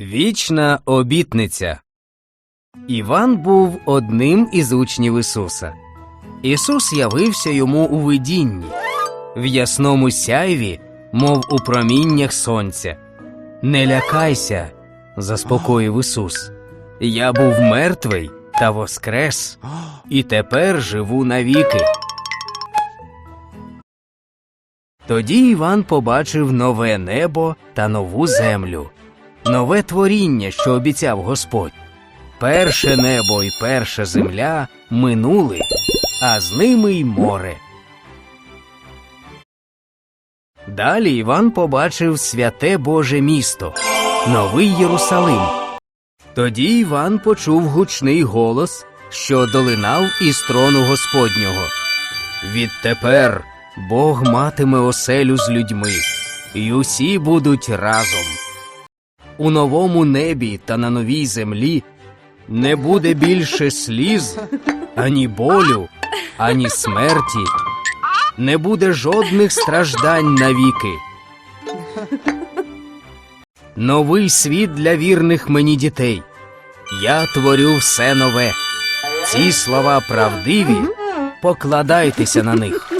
Вічна обітниця. Іван був одним із учнів Ісуса. Ісус явився йому у видінні, в ясному сяйві, мов у проміннях сонця. Не лякайся, заспокоїв Ісус. Я був мертвий та воскрес, і тепер живу навіки. Тоді Іван побачив нове небо та нову землю, нове творіння, що обіцяв Господь. Перше небо і перша земля минули, а з ними й море. Далі Іван побачив святе Боже місто, новий Єрусалим. Тоді Іван почув гучний голос, що долинав із трону Господнього. Відтепер Бог матиме оселю з людьми, і усі будуть разом. У новому небі та на новій землі не буде більше сліз, ані болю, ані смерті, не буде жодних страждань навіки. Новий світ для вірних мені дітей. Я творю все нове. Ці слова правдиві, покладайтеся на них.